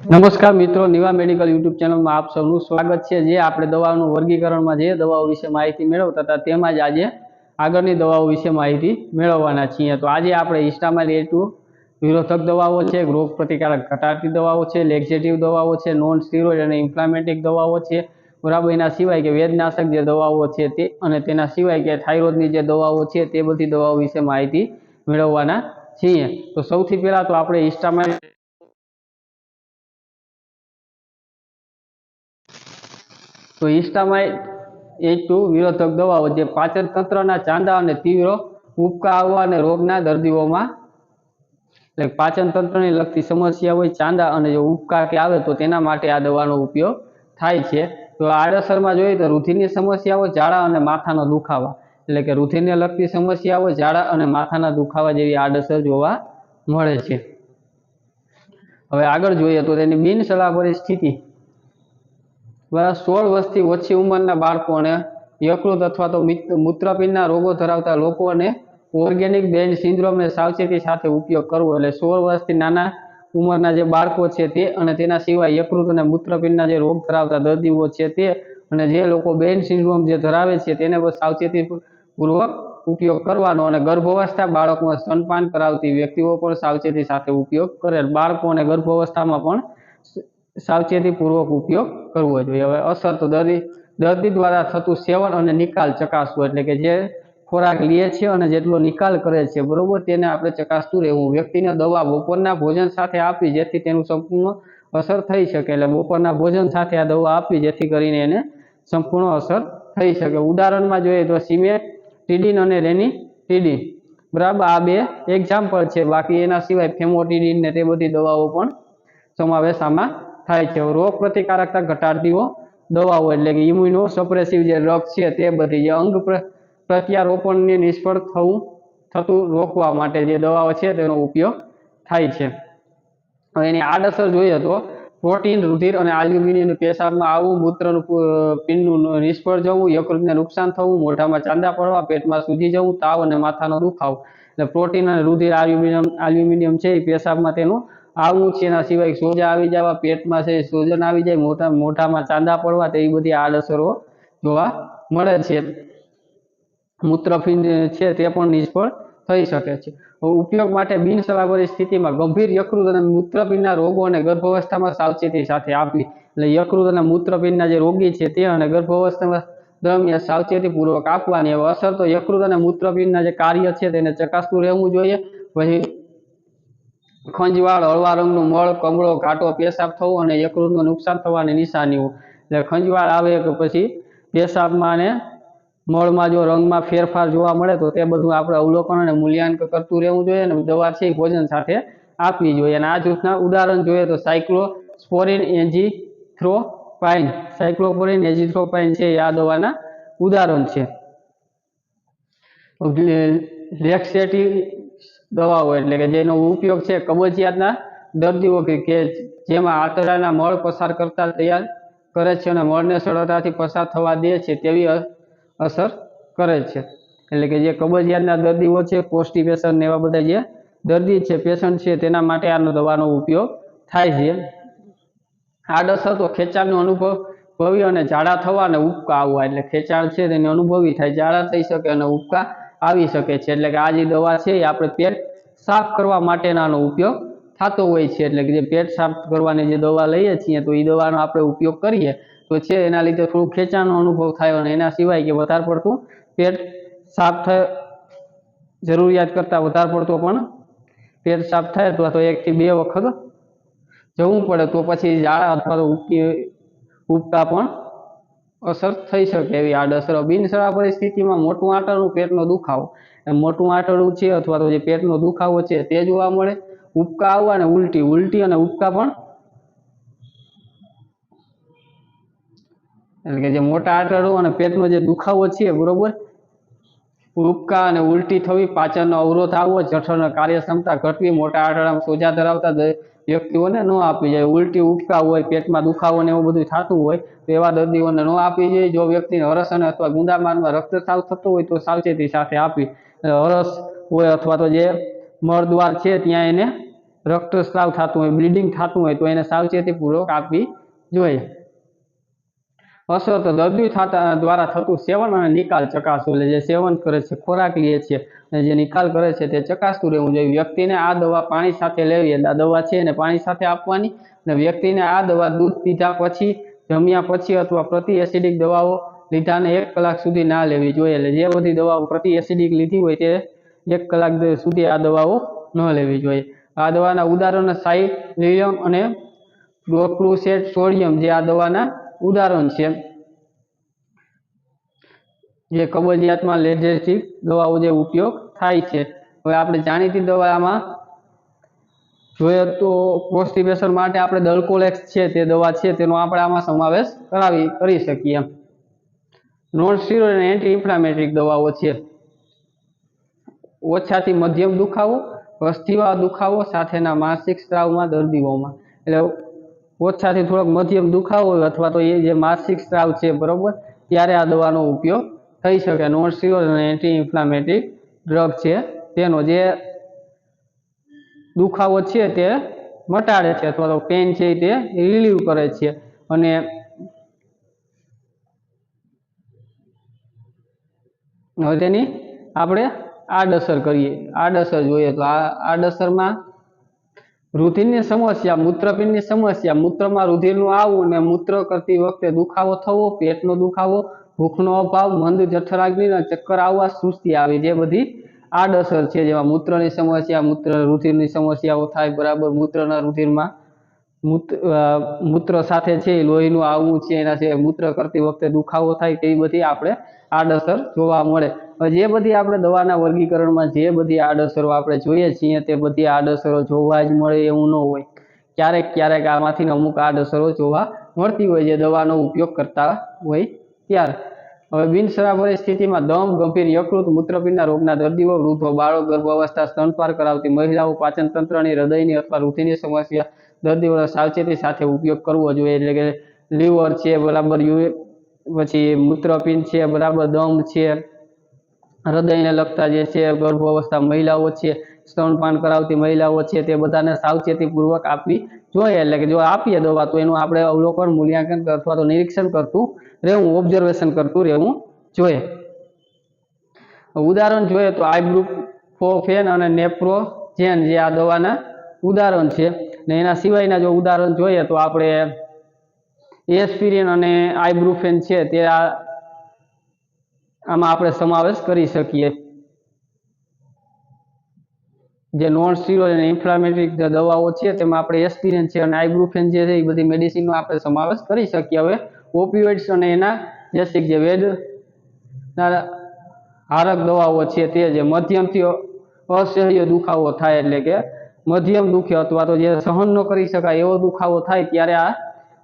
નમસ્કાર મિત્રો, Niva medical YouTube ચેનલમાં આપ સૌનું સ્વાગત છે. જે આપણે દવાઓનું વર્ગીકરણમાં જે દવાઓ વિશે માહિતી મેળવતા હતા, તેમાં જ આજે આગળની દવાઓ વિશે માહિતી મેળવવાના છીએ. તો આજે આપણે ઇસ્ટામાઇલ એ વિરોધક દવાઓ છે રોગ પ્રતિકારક ઘટાડતી દવાઓ છે, લેક્ઝેટિવ દવાઓ છે નોન સ્ટીરોઇડ અને ઇન્ફ્લામેટિક દવાઓ છે. બરાબર, એના સિવાય કે વેદનાશક જે દવાઓ છે તે અને તેના સિવાય કે થાઇરોઇડની જે દવાઓ છે તે બધી દવાઓ વિશે માહિતી મેળવવાના છીએ. તો સૌથી પહેલાં તો આપણે હિસ્ટામાઇલ તો હિસ્ટામાઇટ એ ટુ વિરોધક દવાઓ જે પાચન તંત્રના ચાંદા અને તીવ્ર ઉબકા આવવા અને રોગના દર્દીઓમાં, એટલે પાચન તંત્રને લગતી સમસ્યા હોય, ચાંદા અને જો ઉબકા કે આવે તો તેના માટે આ દવાનો ઉપયોગ થાય છે. તો આડઅસરમાં જોઈએ તો રુધિરની સમસ્યાઓ ઝાડા અને માથાનો દુખાવા. એટલે કે રુધિરને લગતી સમસ્યાઓ ઝાડા અને માથાના દુખાવા જેવી આડઅસર જોવા મળે છે. હવે આગળ જોઈએ તો તેની બિન સલાહભરી સ્થિતિ. બરાબર સોળ વર્ષથી ઓછી ઉંમરના બાળકોને યકૃત અથવા તો મિત- મૂત્રપિંડના રોગો ધરાવતા લોકોને ઓર્ગેનિક બેન્ડ સિન્ડ્રોમને સાવચેતી સાથે ઉપયોગ કરવો. એટલે સોળ વર્ષથી નાના ઉંમરના જે બાળકો છે તે અને તેના સિવાય યકૃત અને મૂત્રપિંડના જે રોગ ધરાવતા દર્દીઓ છે તે અને જે લોકો બેન્ડ સિન્ડ્રોમ જે ધરાવે છે તેને સાવચેતી પૂર્વક ઉપયોગ કરવાનો અને ગર્ભાવસ્થા બાળકોમાં સ્તનપાન કરાવતી વ્યક્તિઓ પણ સાવચેતી સાથે ઉપયોગ કરે બાળકો અને ગર્ભાવસ્થામાં પણ સાવચેતીપૂર્વક ઉપયોગ કરવો જોઈએ. હવે અસર તો દર્દી દર્દી દ્વારા થતું સેવન અને નિકાલ ચકાસવું એટલે કે જે ખોરાક લે છે અને જેટલો નિકાલ કરે છે, બરોબર, તેને આપણે ચકાસતું રહેવું. વ્યક્તિને દવા બપોરના ભોજન સાથે આપવી જેથી તેનું સંપૂર્ણ અસર થઈ શકે. એટલે બપોરના ભોજન સાથે આ દવા આપવી જેથી કરીને એને સંપૂર્ણ અસર થઈ શકે. ઉદાહરણમાં જોઈએ તો સિમેટ ટીડીન અને રેની ટીડીન બરાબર, આ બે એક્ઝામ્પલ છે. બાકી એના સિવાય ફેમોટીડીન ને તે બધી દવાઓ પણ સમાવેશ આમાં થાય છે. રોગ પ્રતિકારકતા ઘટાડતીઓ દવાઓ એટલે કે ઇમ્યુનો સપ્રેસિવ જે ડ્રગ છે તે બધી જે અંગ પ્ર- પ્રત્યારોપણને નિષ્ફળ થવું, થતું રોકવા માટે જે દવાઓ છે તેનો ઉપયોગ થાય છે. હવે એની આડઅસર જોઈએ તો પ્રોટીન, રુધિર અને આલ્યુમિનિયમ પેશાબમાં આવવું મૂત્રનું પિંડનું નિષ્ફળ જવું, યકૃતને નુકસાન થવું, મોઢામાં ચાંદા પડવા, પેટમાં સૂજી જવું, તાવ અને માથાનો દુખાવો. એટલે પ્રોટીન અને રુધિર, આલ્યુમિનિયમ આલ્યુમિનિયમ છે એ પેશાબમાં તેનું આવવું છે, એના સિવાય સોજા આવી જવા પેટમાં છે, સોજન આવી જાય, મોટા મોઢામાં ચાંદા પડવા, તે બધી આડઅસરો જોવા મળે છે. મૂત્રપિંડ છે, તે પણ નિષ્ફળ થઈ શકે છે. ઉપયોગ માટે બિનસલાહભરી સ્થિતિમાં ગંભીર યકૃત અને મૂત્રપિંડના રોગો અને ગર્ભાવસ્થામાં સાવચેતી સાથે આપવી. એટલે યકૃત અને મૂત્રપિંડના જે રોગી છે, તે અને ગર્ભાવસ્થામાં દરમિયાન સાવચેતીપૂર્વક આપવાની. અસર તો યકૃત અને મૂત્રપિંડના જે કાર્ય છે, તેને ચકાસતું રહેવું જોઈએ. પછી ખંજવાળ, હળવા રંગનું મળ, કમળો, ઘાટો, પેશાબ થવો અને યકૃતનું નુકસાન થવાની નિશાનીઓ. એટલે ખંજવાળ આવે કે પછી પેશાબમાં અને મળમાં જો રંગમાં ફેરફાર જોવા મળે તો તે બધું આપણે અવલોકન અને મૂલ્યાંકન કરતું રહેવું જોઈએ અને દવા છે ભોજન સાથે આપવી જોઈએ. અને આ જૂથના ઉદાહરણ જોઈએ તો સાયક્લોસ્પોરિન એન્જીથ્રોપાઇન. સાયક્લોપોરિન એન્જીથ્રોપાઇન છે આ દવાના ઉદાહરણ છે. દવાઓ એટલે કે જેનો ઉપયોગ છે કબજિયાતના દર્દીઓ કે જેમાં આંતરડાના મળ પસાર કરતા તૈયાર કરે છે અને મળને સરળતાથી પસાર થવા દે છે તેવી અસર કરે છે. એટલે કે જે કબજિયાતના દર્દીઓ છે કોન્સ્ટિપેશન ને એવા બધા જે દર્દી છે, પેશન્ટ છે, તેના માટે આનો દવાનો ઉપયોગ થાય છે. આડઅસર તો ખેંચાણનો અનુભવ ભવી અને ઝાડા થવા અને ઉબકા આવવા, એટલે ખેંચાણ છે તેને અનુભવી થાય ઝાડા થઈ શકે અને ઉબકા આવી શકે છે. એટલે કે આ જે દવા છે એ આપણે પેટ સાફ કરવા માટેનાનો ઉપયોગ થતો હોય છે. એટલે કે જે પેટ સાફ કરવાની જે દવા લઈએ છીએ, તો એ દવાનો આપણે ઉપયોગ કરીએ, તો છે એના લીધે થોડું ખેંચાણનો અનુભવ થાય અને એના સિવાય કે વધારે પડતું પેટ સાફ થાય, જરૂરિયાત કરતાં વધારે પડતો પણ પેટ સાફ થાય, અથવા તો એકથી બે વખત જવું પડે, તો પછી ઝાડા અથવા તો ઉપકી ઉબકા પણ અસર થઈ શકે એવી આડઅસર. બિનસરા પરિસ્થિતિમાં મોટું આંતરડું પેટનો દુખાવો. મોટું આંતરડું છે અથવા તો જે પેટનો દુખાવો છે તે જોવા મળે. ઉબકા આવવા અને ઉલટી. ઉલટી અને ઉબકા પણ એટલે કે જે મોટા આંતરડું અને પેટનો જે દુખાવો છે બરોબર? ઉબકા અને ઉલટી થવી પાચનનો અવરોધ આવવો જઠરના કાર્યક્ષમતા ઘટવી. મોટા આંતરડામાં સોજા ધરાવતા વ્યક્તિઓને ન આપવી જોઈએ ઉલટી ઉબકા હોય, પેટમાં દુખાવો ને એવું બધું થતું હોય, તો એવા દર્દીઓને ન આપવી જોઈએ જો વ્યક્તિને હરસ અને અથવા ગુંદામાનમાં રક્તસ્રાવ થતો હોય તો સાવચેતી સાથે આપવી હરસ હોય અથવા તો જે મળદ્વાર છે ત્યાં એને રક્તસ્રાવ થતું હોય, બ્લીડિંગ થતું હોય તો એને સાવચેતીપૂર્વક આપવી જોઈએ. અસર તો દર્દી થતા, દ્વારા થતું સેવન અને નિકાલ ચકાસો એટલે જે સેવન કરે છે, ખોરાક લે છે. જે નિકાલ કરે છે તે ચકાસતું રહેવું જોઈએ. વ્યક્તિને આ દવા પાણી સાથે લેવી એટલે આ દવા છે એને પાણી સાથે આપવાની અને વ્યક્તિને આ દવા દૂધ પીધા પછી, જમ્યા પછી અથવા પ્રતિ એસિડિક દવાઓ લીધાને એક કલાક સુધી ના લેવી જોઈએ. એટલે જે બધી દવાઓ પ્રતિ એસિડિક લીધી હોય તે એક કલાક સુધી આ દવાઓ ન લેવી જોઈએ. આ દવાના ઉદાહરણો સાઇલિયમ અને ડોક્લુસેટ સોડિયમ જે આ દવાના ઉદાહરણ છે. જે કબજિયાતમાં લેજેસ્ટિક દવાઓ જે ઉપયોગ થાય છે. હવે આપણે જાણીતી દવામાં જોઈએ તો કોન્સ્ટિપેશન માટે આપણે દલકોલેક્સ છે તે દવા છે તેનો આપણે આમાં સમાવેશ કરાવી, કરી શકીએ. નોન સ્ટીરોઇડ અને એન્ટી ઇન્ફ્લામેટરી દવાઓ છે. ઓછાથી મધ્યમ દુખાવો વસ્તીવા દુખાવો, સાથેના માનસિક સ્ત્રાવમાં દર્દીઓમાં. એટલે ઓછાથી થોડોક મધ્યમ દુખાવો અથવા તો એ જે માનસિક સ્ત્રાવ છે, બરોબર, ત્યારે આ દવાનો ઉપયોગ થઈ શકે. સ્ટીરોઇડ અને એન્ટી ઇન્ફ્લામેટરી ડ્રગ છે. તેનો જે દુખાવો છે તે મટાડે છે અથવા તો પેન છે તે રિલીવ કરે છે. અને હવે તેની આપણે આડઅસર કરીએ. આડઅસર જોઈએ તો આ આડઅસરમાં રુધિરની સમસ્યા, મૂત્રપિંડની સમસ્યા. મૂત્રમાં રુધિરનું આવવું અને મૂત્ર કરતી વખતે દુખાવો થવો, પેટનો દુખાવો ભૂખનો અભાવ, મંદ જઠરાગ્નિના ચક્કર આવવા સુસ્તી આવી. જે બધી આડઅસર છે, જેમાં મૂત્રની સમસ્યા, મૂત્ર રુધિરની સમસ્યાઓ થાય, બરાબર? મૂત્રના રુધિરમાં મૂત્ર સાથે છે, લોહીનું આવવું છે, એના છે મૂત્ર કરતી વખતે દુખાવો થાય, તેવી બધી આપણે આડઅસર જોવા મળે. જે બધી આપણે દવાના વર્ગીકરણમાં જે બધી આડઅસરો આપણે જોઈએ છીએ, તે બધી આડઅસરો જોવા જ મળે એવું ન હોય. ક્યારેક ક્યારેક આમાંથી અમુક આડઅસરો જોવા મળતી હોય, જે દવાનો ઉપયોગ કરતા હોય ત્યારે. હવે બિનસરાફરી સ્થિતિમાં દમ, ગંભીર યકૃત, મૂત્રપિંડના રોગના દર્દીઓ, વૃદ્ધો બાળક ગર્ભાવસ્થા સ્તનપાર કરાવતી મહિલાઓ, પાચન તંત્રની હૃદયની અથવા રુધિરની સમસ્યા, દર્દીઓનો સાવચેતી સાથે ઉપયોગ કરવો જોઈએ એટલે કે લીવર છે, બરાબર પછી મૂત્રપિંડ છે, બરાબર, દમ છે, હૃદયને લગતા જે છે ગર્ભાવસ્થા મહિલાઓ છે સ્તનપાન કરાવતી મહિલાઓ છે તે બધાને સાવચેતીપૂર્વક આપવી જોઈએ. એટલે કે જો આપીએ દવા તો એનું આપણે અવલોકન, મૂલ્યાંકન અથવા તો નિરીક્ષણ કરતું રહેવું ઓબ્ઝર્વેશન કરતું રહેવું જોઈએ. ઉદાહરણ જોઈએ તો આઇબ્રુફોફેન અને નેપ્રોજેન જે આ દવાના ઉદાહરણ છે. ને એના સિવાયના જો ઉદાહરણ જોઈએ તો આપણે એસ્પિરિન અને આઇબ્રુફેન છે તે આમાં આપણે સમાવેશ કરી શકીએ. જે નોન સ્ટીરોઇડ અને ઇન્ફ્લામેટરી દવાઓ છે, તેમાં આપણે એસ્પિરિન છે અને આઇબ્રુફેન જે છે, એ બધી મેડિસિનનો આપણે સમાવેશ કરી શકીએ. હવે ઓપિયોઇડ્સ અને એના જેસિક જે વેદ હારક દવાઓ છે, તે જે મધ્યમથી અસહ્ય દુખાવો થાય એટલે કે મધ્યમ દુખે અથવા તો જે સહન ન કરી શકાય એવો દુખાવો થાય, ત્યારે આ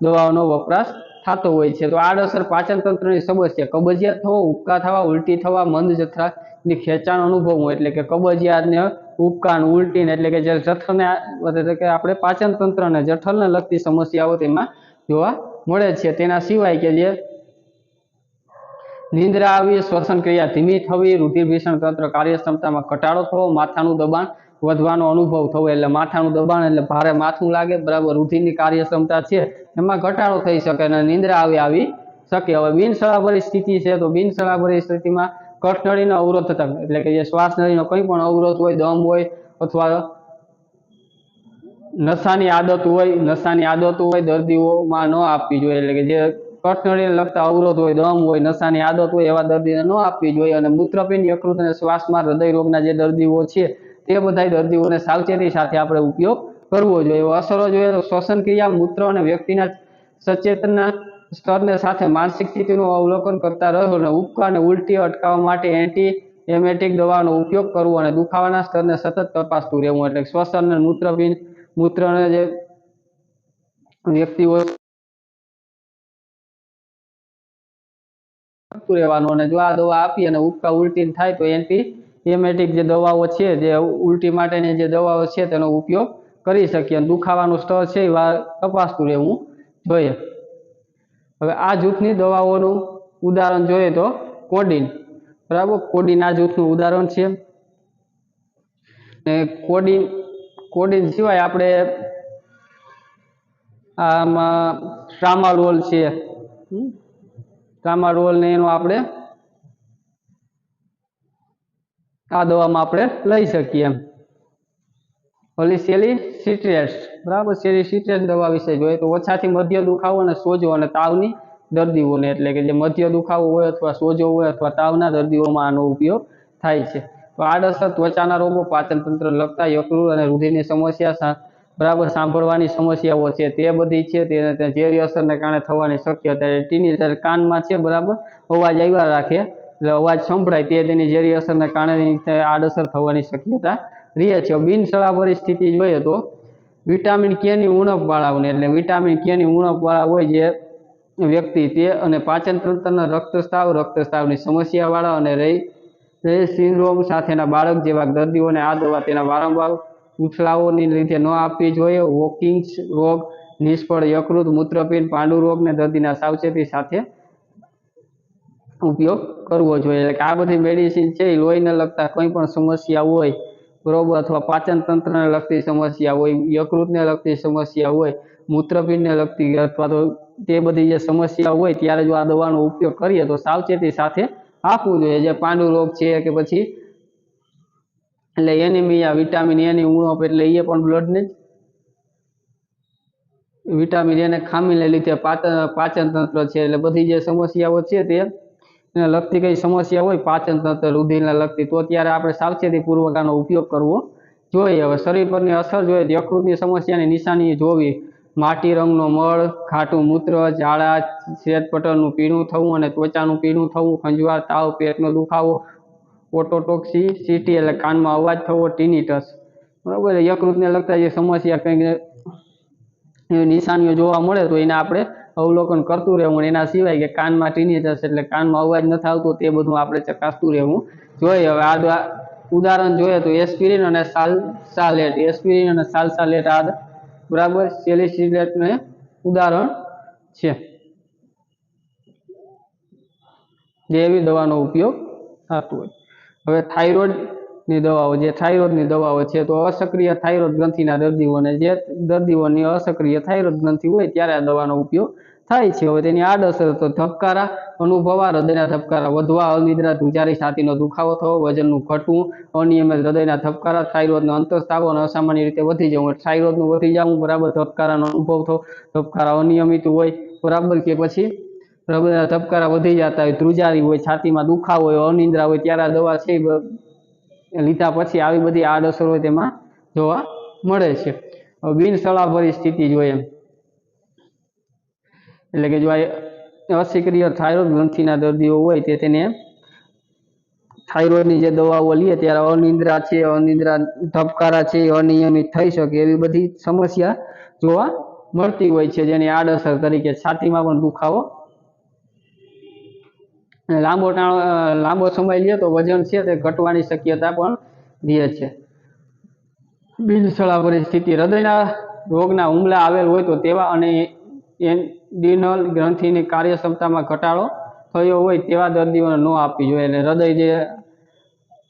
દવાઓનો વપરાશ થતો હોય છે. તો આડઅસર પાચન તંત્રની સમસ્યા કબજિયાત થવો, ઉબકા થવા, ઉલટી થવા, મંદ જથ્થાની ખેંચાણ અનુભવવું એટલે કે કબજિયાતને ને ઉલટીને એટલે કે જે જઠરને એટલે કે આપણે પાચન તંત્રને જઠરને લગતી સમસ્યાઓ તેમાં જોવા મળે છે. તેના સિવાય કે જે નિંદ્રા આવી, શ્વસન ક્રિયા ધીમી થવી રુધિર ભીષણ તંત્ર કાર્યક્ષમતામાં ઘટાડો થવો, માથાનું દબાણ વધવાનો અનુભવ થવો એટલે માથાનું દબાણ એટલે ભારે માથું લાગે, બરાબર, રુધિરની કાર્યક્ષમતા છે, એમાં ઘટાડો થઈ શકે અને નિંદ્રા આવી આવી શકે. હવે બિનસળાભરી સ્થિતિ છે તો બિનસળાભરી સ્થિતિમાં કઠનળીનો અવરોધ થતા, એટલે કે જે શ્વાસનળીનો કંઈ પણ અવરોધ હોય, દમ હોય અથવા નશાની આદત હોય, નશાની આદતો હોય, દર્દીઓમાં ન આપવી જોઈએ. એટલે કે જે કઠનળીને લગતા અવરોધ હોય, દમ હોય, નશાની આદત હોય, એવા દર્દીને ન આપવી જોઈએ. અને મૂત્રપિંડ યકૃત અને શ્વાસમાં હૃદય રોગના જે દર્દીઓ છે તે બધા દર્દીઓને સાવચેતી સાથે આપણે ઉપયોગ કરવો જોઈએ. અસરો જોઈએ તો શ્વસન ક્રિયા મૂત્ર અને વ્યક્તિના સચેતના સ્તરને સાથે માનસિક સ્થિતિનું અવલોકન કરતા રહો અને ઉપકા અને ઉલટી અટકાવવા માટે એન્ટી એમેટિક દવાનો ઉપયોગ કરવો અને દુખાવાના સ્તરને સતત તપાસતું રહેવું. એટલે શ્વસન અને મૂત્રબિન મૂત્રને જે વ્યક્તિઓ રહેવાનું અને જો આ દવા આપી અને ઉપકા ઉલટી થાય તો એન્ટી એમેટિક જે દવાઓ છે, જે ઉલટી માટેની જે દવાઓ છે, તેનો ઉપયોગ કરી શકીએ. અને દુખાવાનું સ્તર છે, એ તપાસતું રહેવું જોઈએ. હવે આ જૂથની દવાઓનું ઉદાહરણ જોઈએ તો કોડિન. બરાબર? કોડિન આ જૂથનું ઉદાહરણ છે. ને કોડિન કોડિન સિવાય આપણે આમાં ટ્રામાડોલ છે. હમ? ટ્રામાડોલ ને એનો આપણે આ દવામાં આપણે લઈ શકીએ એમ. ઓલી સેલી સિટ્રેસ બરાબર સેલી સિટ્રેટ દવા વિશે જોઈએ તો ઓછાથી મધ્ય દુખાવો અને સોજો અને તાવની દર્દીઓને, એટલે કે જે મધ્ય દુખાવો હોય અથવા સોજો હોય અથવા તાવના દર્દીઓમાં આનો ઉપયોગ થાય છે. તો આડઅસર ત્વચાના રોગો, પાચન તંત્ર લગતા યકૃત અને રુધિરની સમસ્યા બરાબર, સાંભળવાની સમસ્યાઓ છે તે બધી છે તે ઝેરી અસરને કારણે થવાની શક્યતા ટીની કાનમાં છે, બરાબર, અવાજ આવ્યા રાખે અવાજ સંભળાય તે તેની ઝેરી અસરને કારણે આડઅસર થવાની શક્યતા રહે છે. બિનસળા પરિસ્થિતિ જોઈએ તો વિટામિન કેની ઉણપવાળાઓને, એટલે વિટામિન કેની ઉણપવાળા હોય જે વ્યક્તિ તે અને પાચન તંત્રના રક્તસ્રાવ, રક્તસ્રાવની સમસ્યાવાળા અને રહી રહી સિન્ડ્રોમ સાથેના બાળક જેવા દર્દીઓને આ દવા તેના વારંવાર ઉછલાઓની લીધે ન આપવી જોઈએ. વોકિંગ્સ રોગ, નિષ્ફળ, યકૃત, મૂત્રપિંડ પાંડુ રોગને દર્દીના સાવચેતી સાથે ઉપયોગ કરવો જોઈએ. એટલે આ બધી મેડિસિન છે લોહીને લગતા કોઈ પણ સમસ્યા હોય બરોબર અથવા પાચન તંત્રને લગતી સમસ્યા હોય, યકૃતને લગતી સમસ્યા હોય, મૂત્રપિંડને લગતી અથવા તો તે બધી જે સમસ્યા હોય ત્યારે જો આ દવાનો ઉપયોગ કરીએ તો સાવચેતી સાથે આપવું જોઈએ. જે પાંડુ રોગ છે કે પછી એટલે એનિમિયા, વિટામિન એની ઉણપ એટલે એ પણ બ્લડને વિટામિન એને ખામીને લીધે પાચન પાચન તંત્ર છે. એટલે બધી જે સમસ્યાઓ છે તે લગતી કઈ સમસ્યા હોય પાચન તંત્ર, રુધિરને લગતી, તો ત્યારે આપણે સાવચેતીપૂર્વક આનો ઉપયોગ કરવો જોઈએ. હવે શરીર પરની અસર જોઈએ યકૃતની સમસ્યાની નિશાની જોવી. માટી રંગનો મળ, ખાટું મૂત્ર ઝાડા શ્વેતપટલનું પીણું થવું અને ત્વચાનું પીણું થવું, ખંજવાળ, તાવ, પેટનો દુખાવો, ઓટોટોક્સી, સીટી એટલે કાનમાં અવાજ થવો, ટીનિટસ. બરાબર? યકૃતને લગતા જે સમસ્યા કંઈક નિશાનીઓ જોવા મળે તો એને આપણે અવલોકન કરતું રહેવું અને એના સિવાય કે કાનમાં ટીનિટસ એટલે કાનમાં અવાજ નથી આવતો, તે બધું આપણે ચકાસતું રહેવું જોઈએ. હવે આ ઉદાહરણ જોઈએ તો એસ્પિરિન અને સાલ સાલેટ એસ્પિરિન અને સાલ સાલેટ આ બરાબર સેલિસિલેટને ઉદાહરણ છે. જે એવી દવાનો ઉપયોગ થતો હોય. હવે થાઇરોઇડની દવાઓ જે થાઇરોઇડની દવાઓ છે, તો અસક્રિય થાઇરોઇડ ગ્રંથિના દર્દીઓને જે દર્દીઓની અસક્રિય થાઇરોઇડ ગ્રંથિ હોય ત્યારે આ દવાનો ઉપયોગ થાય છે. હવે તેની આડઅસર તો ધબકારા અનુભવા હૃદયના ધબકારા, વધવા, અનિદ્રા, ધ્રુજારી, છાતીનો દુખાવો થવો, વજનનું ઘટવું, અનિયમિત હૃદયના ધબકારા, થાઇરોઇડનો અંતરસ્રાવ અને અસામાન્ય રીતે વધી જવું થાઇરોઇડનું વધી જવું, બરાબર ધબકારાનો અનુભવ થવો, ધબકારા અનિયમિત હોય, બરાબર કે પછી ધબકારા વધી જતા હોય, ધ્રુજારી હોય, છાતીમાં દુખાવો હોય, અનિદ્રા હોય, ત્યારે આ દવા છે લીધા પછી આવી બધી આડઅસરો તેમાં જોવા મળે છે. હવે બિનસલાહભરી સ્થિતિ જોઈએ એટલે કે જો આ અસક્રિય થાઇરોઇડ ગ્રંથિના દર્દીઓ હોય તે તેને થાઇરોઇડની જે દવાઓ લઈએ ત્યારે અનિદ્રા છે, અનિદ્રા ધબકારા છે, અનિયમિત થઈ શકે એવી બધી સમસ્યા જોવા મળતી હોય છે જેની આડઅસર તરીકે છાતીમાં પણ દુખાવો લાંબો ટાણો લાંબો સમય લે તો વજન છે તે ઘટવાની શક્યતા પણ રહે છે. બિનસળા પરિસ્થિતિ. હૃદયના રોગના હુમલા આવેલ હોય તો તેવા અને એન્ડિનલ ગ્રંથિની કાર્યક્ષમતામાં ઘટાડો થયો હોય તેવા દર્દીઓને ન આપવી જોઈએ. એટલે હૃદય જે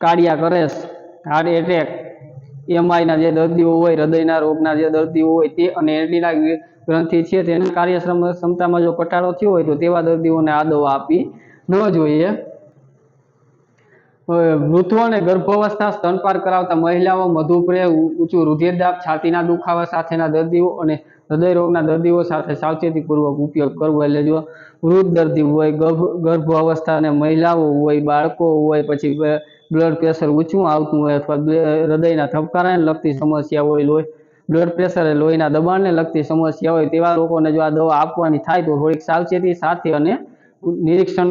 કાર્ડિયા કરે હાર્ટ એટેક એમઆઈના જે દર્દીઓ હોય, હૃદયના રોગના જે દર્દીઓ હોય તે અને એન્ડિના ગ્રંથિ છે તેની કાર્યક્ષમ ક્ષમતામાં જો ઘટાડો થયો હોય તો તેવા દર્દીઓને આ દવા આપવી ન જોઈએ. હવે અને ગર્ભાવસ્થા સ્તનપાન કરાવતા મહિલાઓ મધુપ્રેહ ઊંચું રુધિરદાબ, છાતીના દુખાવા સાથેના દર્દીઓ અને હૃદય રોગના દર્દીઓ સાથે સાવચેતીપૂર્વક ઉપયોગ કરવો એટલે જો વૃદ્ધ દર્દી હોય, ગર્ભ અવસ્થા અને મહિલાઓ હોય, બાળકો હોય, પછી બ્લડ પ્રેશર ઊંચું આવતું હોય અથવા હૃદયના ધબકારાને લગતી સમસ્યા હોય, લોહી, બ્લડ પ્રેશર લોહીના દબાણને લગતી સમસ્યા હોય, તેવા લોકોને જો આ દવા આપવાની થાય તો થોડીક સાવચેતી સાથે અને નિરીક્ષણ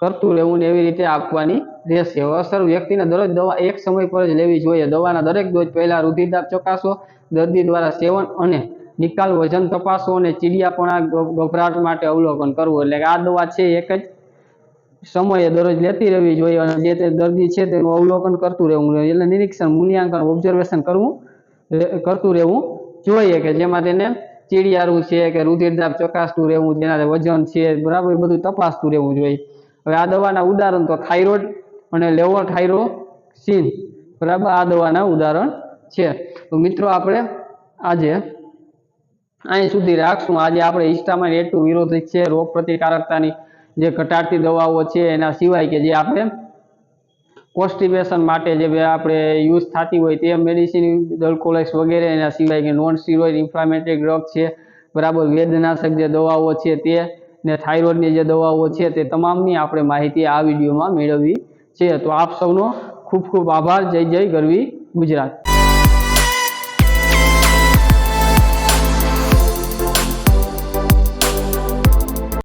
કરતું રહેવું ને એવી રીતે આપવાની રહેશે. અસર વ્યક્તિને દરરોજ દવા એક સમય પર જ લેવી જોઈએ. દવાના દરેક ડોઝ પહેલાં રુધિરદાબ ચકાસો, દર્દી દ્વારા સેવન અને નિકાલ વજન તપાસો અને ચીડિયાપણા ગભરાટ માટે અવલોકન કરવું. એટલે આ દવા છે એક જ સમયે દરરોજ લેતી રહેવી જોઈએ અને જે તે દર્દી છે તેનું અવલોકન કરતું રહેવું એટલે નિરીક્ષણ, મૂલ્યાંકન ઓબ્ઝર્વેશન કરવું કરતું રહેવું જોઈએ કે જેમાં તેને ચીડિયારું છે કે રુધિરદાબ ચકાસતું રહેવું જેના વજન છે, બરાબર બધું તપાસતું રહેવું જોઈએ. હવે આ દવાના ઉદાહરણ તો થાઇરોઇડ અને લેવોથાઇરોક્સિન બરાબર? આ દવાના ઉદાહરણ છે. તો મિત્રો આપણે આજે, અહીં સુધી રાખશું. આજે આપણે હિસ્ટામાઇન એટલું ટુ છે રોગ પ્રતિકારકતાની જે ઘટાડતી દવાઓ છે, એના સિવાય કે જે આપણે કોન્સ્ટિપેશન માટે જે આપણે યુઝ થતી હોય તે મેડિસિન દલકોલેક્સ વગેરે, એના સિવાય કે નોન સ્ટીરોઇડ ઇન્ફ્લામેટરી ડ્રગ છે, બરાબર? વેદનાશક જે દવાઓ છે તે ને થાઇરોઇડની જે દવાઓ છે તે તમામની આપણે માહિતી આ વિડીયોમાં મેળવવી છે. તો આપ સૌનો ખૂબ ખૂબ આભાર. જય જય ગરવી ગુજરાત.